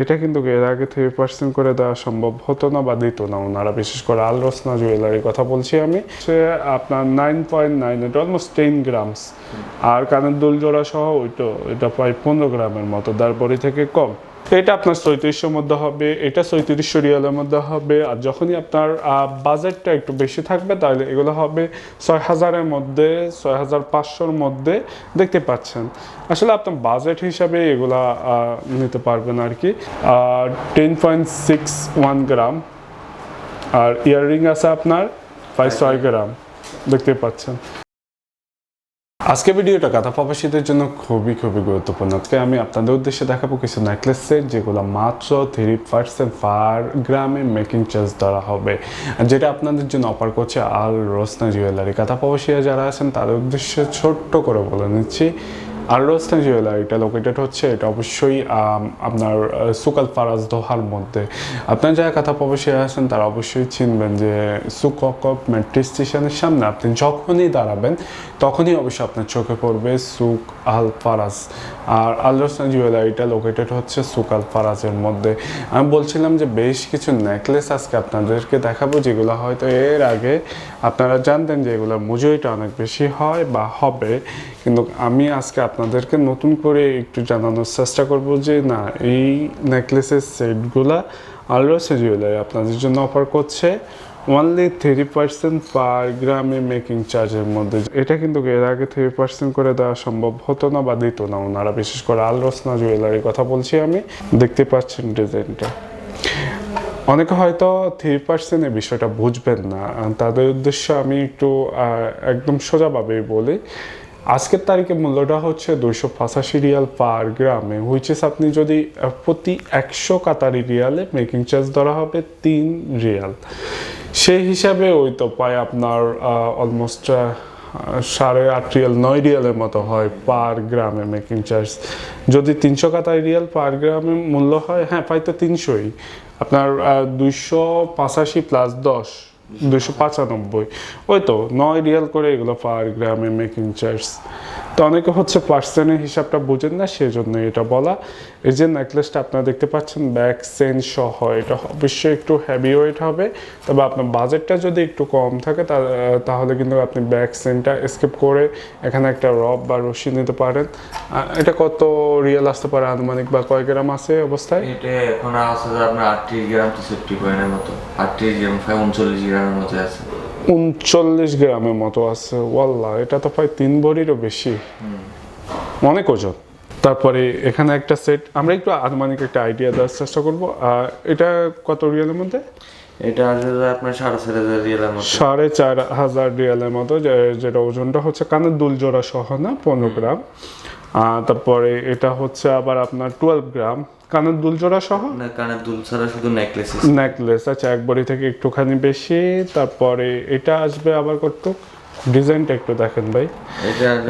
এটা কিন্তু এর আগে থ্রি পার্সেন্ট করে দেওয়া সম্ভব হতো না বা দিত না ওনারা। বিশেষ করে আল রসনা জুয়েলারির কথা বলছি আমি। সে আপনার নাইন পয়েন্ট নাইন এটা অলমোস্ট টেন গ্রামস আর কানের দুল জোড়া সহ ওইটা, এটা প্রায় পনেরো গ্রামের মতো, তারপরে থেকে কম। এটা আপনার চৈত্রিশশোর মধ্যে হবে, এটা চৈত্রিশশো রিয়ালের মধ্যে হবে, আর যখনই আপনার বাজেটটা একটু বেশি থাকবে, তাহলে এগুলো হবে ছয় হাজারের মধ্যে ছয় হাজার পাঁচশোর মধ্যে দেখতে পাচ্ছেন। আসলে আপনার বাজেট হিসাবে এগুলা নিতে পারবেন আর কি। Ten point six one gram, আর ইয়াররিং আছে আপনার প্রায় ছয় গ্রাম, দেখতে পাচ্ছেন। আজকে ভিডিওটা কাঁথা প্রবাসীদের জন্য খুবই খুবই গুরুত্বপূর্ণ। আজকে আমি আপনাদের উদ্দেশ্যে দেখাবো কিছু নেকলেস সেট যেগুলো মাত্র থ্রি পার্সেন্ট পার গ্রামে মেকিং চার্জ ধরা হবে, যেটা আপনাদের জন্য অফার করছে আল রোসনা জুয়েলারি কাঁথা প্রবাসীরা যারা আছেন, তাদের উদ্দেশ্যে ছোট্ট করে বলে নিচ্ছি আর রোসনা জুয়েলারিটা লোকেটেড হচ্ছে, এটা অবশ্যই আপনার সুকাল ফারাজ দোহার মধ্যে। আপনার যারা কথা প্রবাসী আছেন, তারা অবশ্যই চিনবেন যে সুকক মেট্রো স্টেশনের সামনে আপনি যখনই দাঁড়াবেন, তখনই অবশ্যই আপনার চোখে পড়বে সুক আল ফারাজ। আর আল রোসনা জুয়েলারিটা লোকেটেড হচ্ছে সুকাল ফারাজের মধ্যে। আমি বলছিলাম যে, বেশ কিছু নেকলেস আজকে আপনাদেরকে দেখাবো, যেগুলো হয়তো এর আগে আপনারা জানতেন যে এগুলোর মজুরিটা অনেক বেশি হয় বা হবে। কিন্তু আমি আজকে আপনাদেরকে নতুন করে একটু জানানোর চেষ্টা করব যে, না, এই নেকলেসের সেটগুলা আলরসে জুয়েলারি আপনাদের জন্য অফার করছে। অনলি থ্রি পার্সেন্ট পার গ্রামে মেকিং চার্জের মধ্যে। এটা কিন্তু এর আগে থ্রি পার্সেন্ট করে দেওয়া সম্ভব হতো না বা দিত না ওনারা। বিশেষ করে আলরসনা জুয়েলারির কথা বলছি আমি। দেখতে পাচ্ছেন ডিজাইনটা। অনেকে হয়তো থ্রি পার্সেন্টের বিষয়টা বুঝবেন না। তাদের উদ্দেশ্য আমি একটু একদম সোজাভাবেই বলি আজকের তারিখে মূল্যটা হচ্ছে দুইশো পঁচাশি রিয়াল পার গ্রামে হুইচ ইস আপনি যদি প্রতি একশো কাতারি রিয়ালে মেকিং চার্জ ধরা হবে তিন রিয়াল। সেই হিসাবে ওই তো পায় আপনার অলমোস্ট সাড়ে আট রিয়াল, নয় রিয়ালের মতো হয় পার গ্রামে মেকিং চার্জ যদি তিনশো কাতারি রিয়াল পার গ্রামে মূল্য হয় হ্যাঁ প্রায় তো তিনশোই। আপনার দুইশো পঁচাশি প্লাস দশ দুইশো পঁচানব্বই। ওই তো নয় রিয়াল করে এগুলো পার গ্রামে মেকিং চার্জ তো অনেকে হচ্ছে পার্সেন্টের হিসাবটা বুঝেন না সেই জন্য এটা বলা। এই যে নেকলেসটা আপনারা দেখতে পাচ্ছেন ব্যাক সেন সহ এটা অবশ্যই একটু হেভি ওয়েট হবে। তবে আপনার বাজেটটা যদি একটু কম থাকে তাহলে কিন্তু আপনি ব্যাক সেনটা স্কিপ করে এখানে একটা রব বা রশি নিতে পারেন। এটা কত রিয়েল আসতে পারে, আনুমানিক বা কয় গ্রাম আছে অবস্থায়? এটা এখন আছে আপনার আটত্রিশ গ্রাম তেষট্টি পয়েন্টের মতো। আটত্রিশ গ্রাম উনচল্লিশ গ্রামের মতো আছে। উনচল্লিশ গ্রামের মতো আছে ওয়াল্লাহ এটা তো প্রায় তিন ভরিরও বেশি। অনেক ওজন। তারপরে এখানে একটা সেট আমরা একটু আনুমানিক একটা আইডিয়া দেওয়ার চেষ্টা করব। আর এটা কত রিয়ালের মধ্যে? এটা আপনার সাড়ে চার হাজার রিয়েলের মতো সাড়ে চার হাজার রিয়ালের মতো যেটা ওজনটা হচ্ছে কানের দুল জোড়া সহ না পনেরো গ্রাম। আর তারপরে এটা হচ্ছে আবার আপনার টুয়েলভ গ্রাম। কানের দুল জোড়া সহ? আপনার কানের দুল ছাড়া শুধু নেকলেস নেকলেস আচ্ছা এক বড়ি থেকে একটুখানি বেশি তারপরে এটা আসবে আবার কত? ডিজাইনটা একটু দেখেন ভাই।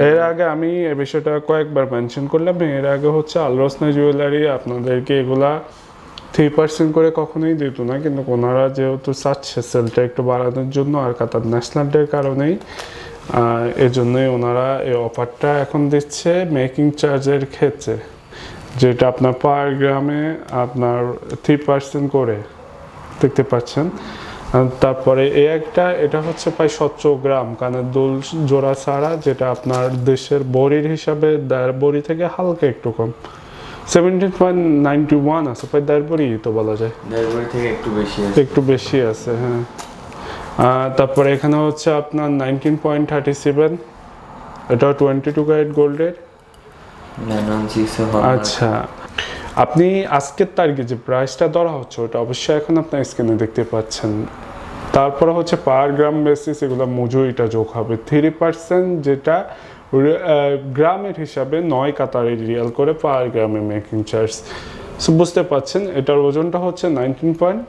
এর আগে আমি এই বিষয়টা কয়েকবার মেনশন করলাম এর আগে হচ্ছে আলরসনা জুয়েলারি আপনাদেরকে এগুলা থ্রি পার্সেন্ট করে কখনোই দিত না কিন্তু ওনারা যেহেতু চাচ্ছে সেলটা একটু বাড়ানোর জন্য আর কাতার ন্যাশনাল ডের কারণেই আহ, এই জন্যই ওনারা এই অফারটা এখন দিচ্ছে মেকিং চার্জের ক্ষেত্রে। যেটা আপনার পার গ্রামে আপনার থ্রি পার্সেন্ট করে দেখতে পাচ্ছেন। তারপরে এ একটা এটা হচ্ছে প্রায় স্বচ্ছ গ্রাম কানের দোল জোড়া ছাড়া যেটা আপনার দেশের বড়ির হিসাবে বড়ি থেকে হালকা একটু কম। সেভেন্টিন পয়েন্ট নাইনটি ওয়ান আছে প্রায় দেড় বড়ি তো বলা যায়। থেকে একটু বেশি আছে। একটু বেশি আছে হ্যাঁ। তারপরে এখানে হচ্ছে আপনার নাইনটিন পয়েন্ট থার্টি সেভেন এটা টোয়েন্টি টু ক্যারেট গোল্ডের আচ্ছা। আপনি আজকের তারিখে যে প্রাইসটা ধরা হচ্ছে, ওটা অবশ্যই এখন আপনার স্ক্রিনে দেখতে পাচ্ছেন। তারপরে হচ্ছে পার গ্রাম বেসিস এগুলো মজুরিটা যোগ হবে। থ্রি পার্সেন্ট যেটা গ্রামের হিসাবে নয় কাতারি রিয়াল করে পার গ্রামে মেকিং চার্জ বুঝতে পাচ্ছেন এটার ওজনটা হচ্ছে nineteen point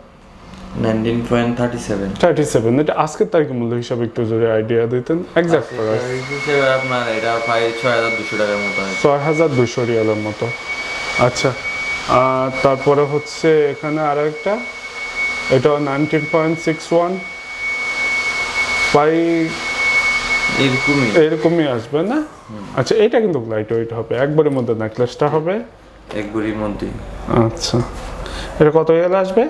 nineteen point thirty seven thirty seven এটা আজকের তারিখের মূল্য হিসাবে একটু যদি আইডিয়া দিতেন এক্সাক্ট প্রাইস হিসেবে আপনার এটা প্রায় ছয় হাজার দুশো টাকার মতো আছে ছয় হাজার দুশো রিয়ালের মতো। আচ্ছা আর তারপরে হচ্ছে এখানে আর একটা এটা নাইনটিন পয়েন্ট সিক্স ওয়ান প্রায় এরকমই। এরকমই আসবে না? আচ্ছা এটা কিন্তু লাইট ওয়েট হবে। একবারের মধ্যে নেকলেসটা হবে। এক ভরির মধ্যে আচ্ছা। এটা কত রিয়াল আসবে?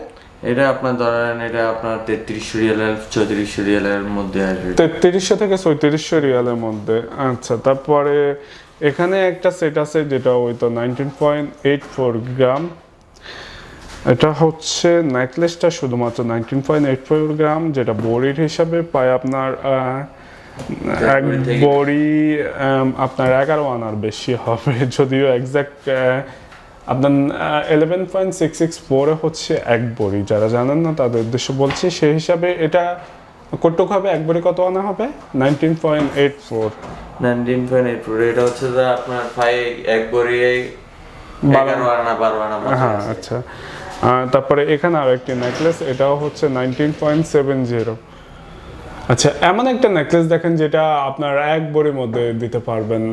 এটা আপনার ধরেন এটা আপনার তেত্রিশশো রিয়ালের চৌত্রিশশো রিয়ালের মধ্যে আসবে। তেত্রিশশো থেকে চৌত্রিশশো রিয়ালের মধ্যে। আচ্ছা তারপরে এখানে একটা সেট আছে যেটা ওই তো nineteen point eight four gram এটা হচ্ছে শুধুমাত্র nineteen point eight four gram যেটা বড়ির হিসাবে পায় আপনার এক বড়ি আপনার এগারো আনার বেশি হবে যদিও এক্সাক্ট আপনার ইলেভেন পয়েন্ট সিক্স সিক্স ফোরে হচ্ছে এক বড়ি। যারা জানেন না তাদের উদ্দেশ্য বলছি সেই হিসাবে এটা কটুক হবে এক বড়ি কত আনা হবে? Nineteen point eight four nineteen point eight four এটা হচ্ছে যে আপনার ফাইভ এক ভরি বারো- আনা বারো আনা হ্যাঁ আচ্ছা। তারপরে এখানে আর একটি নেকলেস এটাও হচ্ছে নাইনটিন পয়েন্ট সেভেন জিরো আচ্ছা এমন একটা নেকলেস দেখেন যেটা আপনার এক বড়ির মধ্যে দিতে পারবেন।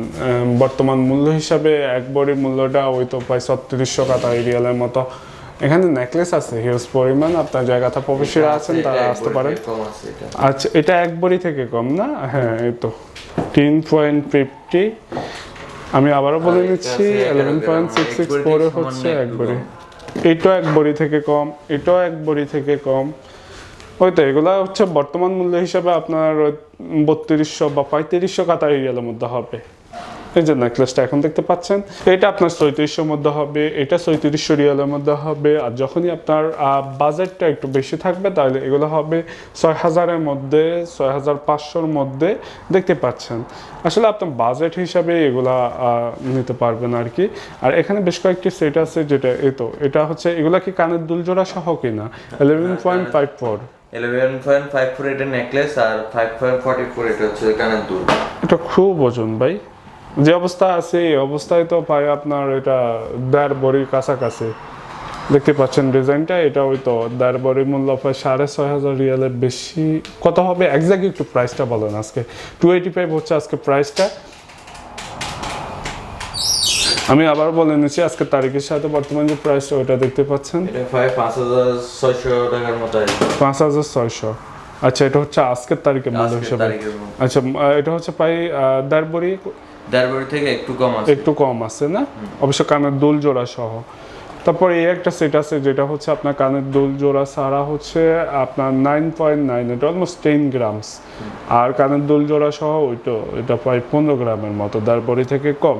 বর্তমান মূল্য হিসাবে এক বড়ির মূল্যটা ওই তো প্রায় ছত্রিশশো কাতা রিয়ালের মতো। এখানে নেকলেস আছে হিউজ পরিমাণ আপনার জায়গাটা প্রবেশীরা আছেন তারা আসতে পারেন। আচ্ছা এটা এক বড়ি থেকে কম না? হ্যাঁ এই তো। তিন পয়েন্ট ফিফটি আমি আবারও বলে দিচ্ছি ইলেভেন পয়েন্ট সিক্স সিক্স ফোরে হচ্ছে এক বড়ি। এটাও এক বড়ি থেকে কম এটাও এক বড়ি থেকে কম। ওই তো এগুলা হচ্ছে বর্তমান মূল্য হিসাবে আপনার বত্রিশশো বা পঁয়ত্রিশশো কাতার এরিয়ালের মধ্যে হবে। এই যে নেকলেসটা এখন দেখতে পাচ্ছেন এটা আপনার চৌত্রিশশোর মধ্যে হবে এটা চৌত্রিশশো রিয়ালের মধ্যে হবে আর যখনই আপনার বাজেটটা একটু বেশি থাকবে তাহলে এগুলো হবে ছয় হাজারের মধ্যে ছয় হাজার পাঁচশোর মধ্যে দেখতে পাচ্ছেন। আসলে আপনার বাজেট হিসাবে এগুলা নিতে পারবেন আর কি। আর এখানে বেশ কয়েকটি সেট আছে যেটা এই তো এটা হচ্ছে এগুলা কি কানের দুলজোড়া সহ কিনা? Eleven point five four eleven point five four এটা নেকলেস আর ফাইভ পয়েন্ট ফর্টি ফোর এটা হচ্ছে কানের দুল। এটা খুব ওজন ভাই। যে অবস্থা আছে, এই অবস্থায় তো প্রায় আপনার এটা দেড় বড়ির কাছাকাছি। দেখতে পাচ্ছেন ডিজাইনটা, এটা ওই তো দেড় বড়ির মূল্য প্রায় সাড়ে ছয় হাজার রিয়ালের বেশি। কত হবে? একজাক্ট একটু প্রাইসটা বলেন আজকে। টু এইটি ফাইভ হচ্ছে আজকে প্রাইসটা আমি আবার বলে নিচ্ছি আজকে তারিখের সাথে বর্তমান যে প্রাইসটা ওটা দেখতে পাচ্ছেন। পাঁচ হাজার ছয়শো আচ্ছা এটা হচ্ছে আজকের তারিখের মূল্য আজকের হিসাবে। আচ্ছা এটা হচ্ছে প্রায় আহ, দেড় বড়ি দেড় থেকে একটু কম আছে। একটু কম আছে না? অবশ্য কানের দুল জোড়া সহ। তারপর এই একটা সেট আছে যেটা হচ্ছে আপনার কানের দুল জোড়া ছাড়া হচ্ছে আপনার নাইন পয়েন্ট নাইন এটা অলমোস্ট টেন গ্রামস আর কানের দুল জোড়া সহ ওইটা এটা প্রায় পনেরো গ্রামের মতো তারপরে থেকে কম।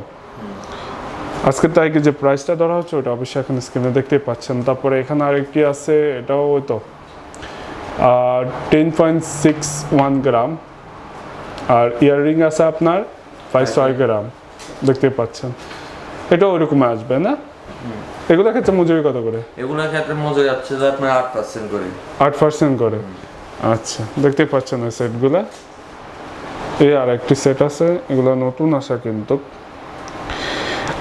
আজকের তারিখে যে প্রাইসটা ধরা হচ্ছে ওটা অবশ্যই এখন স্ক্রিনে দেখতেই পাচ্ছেন। তারপরে এখানে আরেকটি আছে এটাও ওই তো ten point six one gram আর ইয়াররিং আছে আপনার প্রায় ছয় গ্রাম দেখতে পাচ্ছেন। এটা ওইরকম আসবে না? এগুলো ক্ষেত্রে মজুরি কত করে? এগুলো ক্ষেত্রে মজুরি যাচ্ছে যে আপনার আট পার্সেন্ট করে। আট পার্সেন্ট করে? আচ্ছা দেখতে পাচ্ছেন এই সেটগুলা এই আর একটি সেট আছে এগুলো নতুন আসা কিন্তু।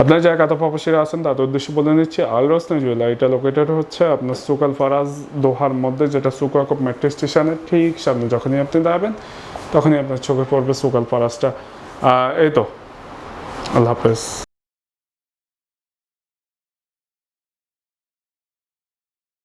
আপনার যারা কাতা প্রবাসীরা আছেন, তাদের উদ্দেশ্যে বলে নিচ্ছি, আল রসনা জুয়েলার এটা লোকেটেড হচ্ছে আপনার সুকাল ফারাজ দোহার মধ্যে, যেটা সুকাকপ মেট্রো স্টেশনের ঠিক সামনে। যখনই আপনি দাঁড়াবেন, তখনই আপনার চোখে পড়বে সুকাল ফারাজটা। এই তো। আল্লাহ হাফেজ।